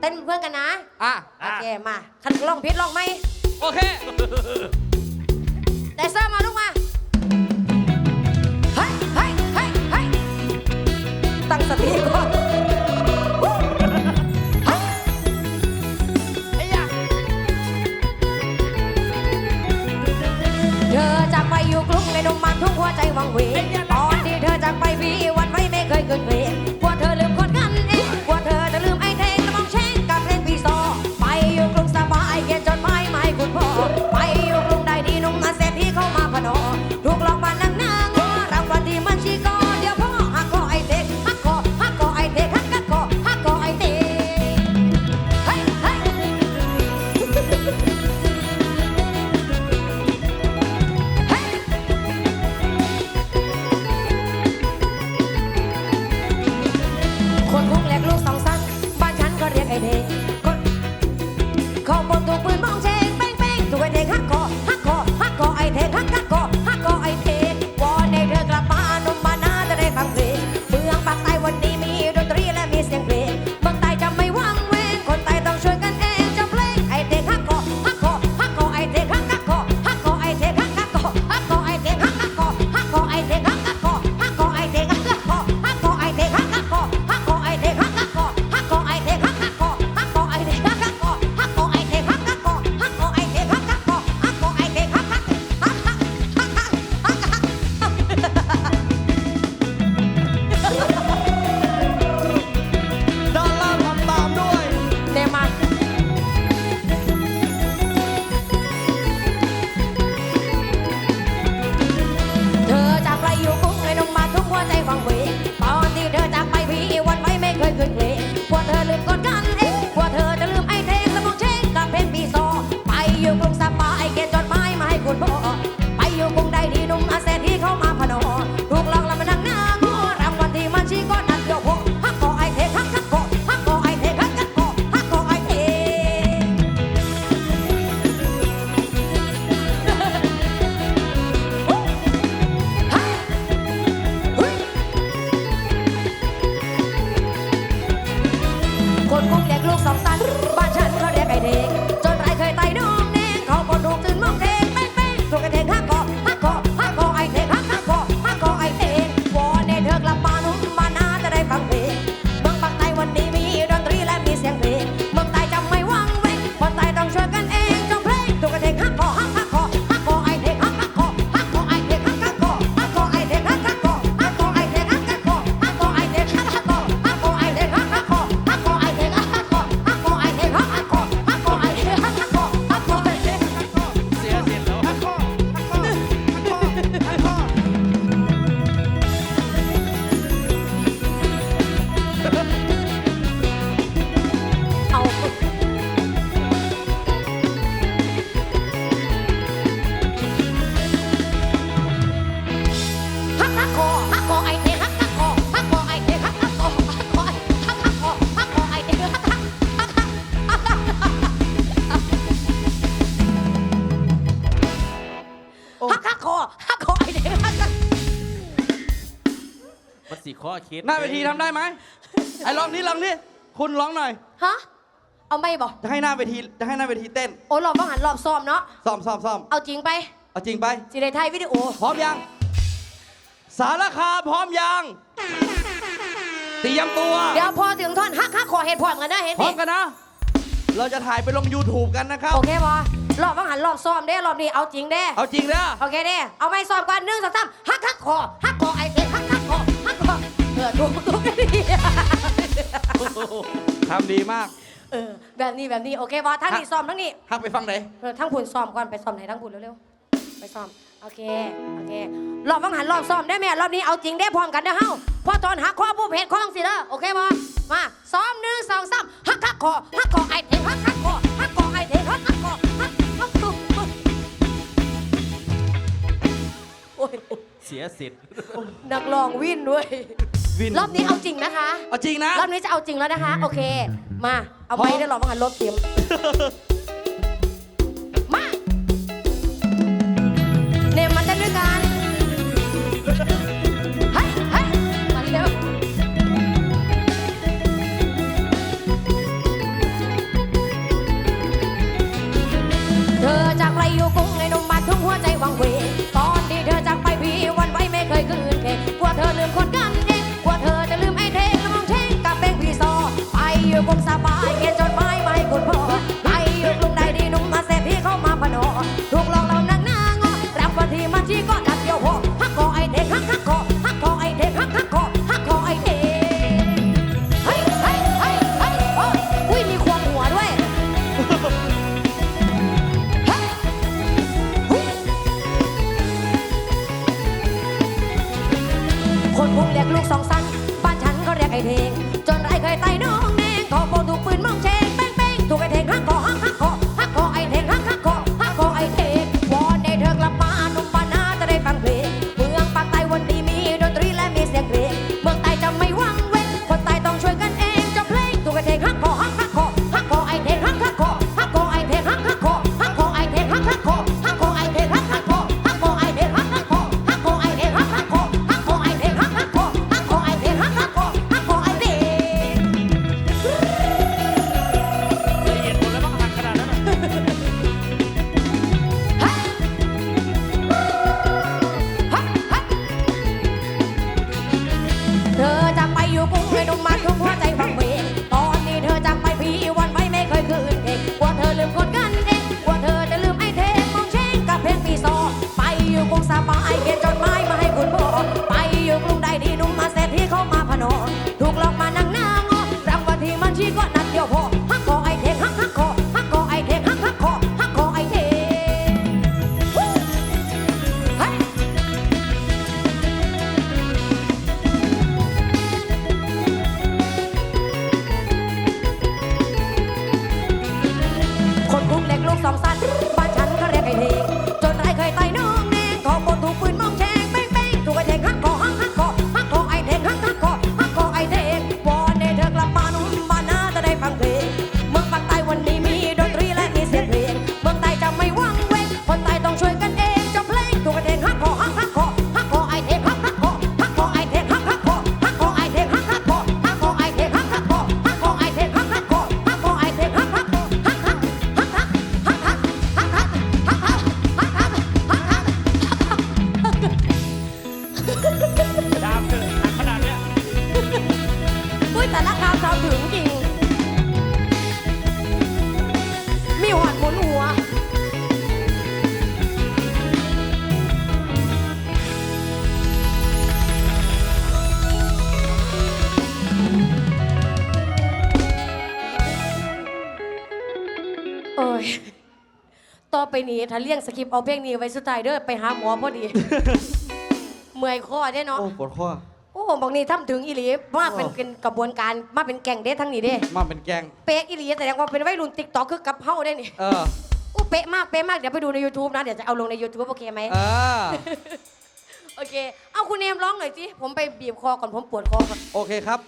เต้นเพื่อนกันนะ อะ โอเคมาคันร้องเพชรร้องไหมโอเค แต่เซอร์มาลูกมาเฮ้ยเฮ้ยเฮ้ยเฮ้ยตั้งสติ hacer คิดหน้าเวทีทำได้ไหมไอ้ร้องนี้ลองนี้คุณร้องหน่อย ฮะ เอาไม่บอกจะให้หน้าเวทีจะให้หน้าเวทีเต้นโอ้รอบต้องหันรอบซ้อมเนาะ ซ้อมซ้อมซ้อมเอาจริงไป เอาจริงไปจีได้ไทยวิดีโอ พร้อมยัง สารคาพร้อมยังเตรียมตัวเดี๋ยวพอถึงท่อนฮักฮักขอเหตุผลกันนะเห็นพร้อมกันนะ เราจะถ่ายไปลง YouTube กันนะครับโอเคบอรอบต้องหันรอบซ้อมเด้รอบนี้เอาจริงเด้ เอาจริงเด้โอเคเด้ เอาไม่ซ้อมกันหนึ่งสองสามฮักฮักขอฮักขอไอ อถูทุกทีทำดีมากเออแบบนี้แบบนี้โอเคบอทั้งนี้ซ้อมทั้งนี้ฮักไปฟังไหนเออทั้งคุณซ้อมก่อนไปซ้อมไหนทั้งคุณเร็วๆไปซ้อมโอเคโอเครอบวังหันรอบซ้อมได้ไหมรอบนี้เอาจริงได้พร้อมกันเด้อเฮ้าพอตอนหักข้อผู้เพจคข้องสิเด้อโอเคบอมาซ้อมหนึ่งสองสามฮักฮักคอฮักคอไอเทฮักฮักคอฮักคอไอเทฮักฮักคอฮักฮักคอโอ้ยเสียสิทธิ์นักลองวิ่นด้วย วิน รอบนี้เอาจริงนะคะ เอาจริงนะ รอบนี้จะเอาจริงแล้วนะคะ โอเค มา เอาไม้ได้หรอมาหันรถเตรียม Oh. ชอบถึงจริง มีหัดหมุนหัว เอ้ย ต่อไปนี้ถ้าเลี่ยงสคริปต์เอาเพลงนี้ไว้สุดท้ายเด้อไปหาหมอพอดี เมื่อยข้อได้เนาะ โอ้ปวดข้อ โอ้บอกนี่ทำถึงอีหลีมาเป็นเป็นกระบวนการมาเป็นแกงเด้ทั้งนี้เด้ มาเป็นแกง เป๊ะอีหลีแสดงว่าเป็นวัยรุ่นติ๊กต็อกคือกับเฮาได้นี่เออ้เป๊ะมากเป๊ะมากเดี๋ยวไปดูใน YouTube นะ เดี๋ยวจะเอาลงใน YouTube โอเคไหม เออ โอเค เอาคุณเนมร้องหน่อยสิ ผมไปบีบคอก่อนผมปวดคอก่อนโอเคครับ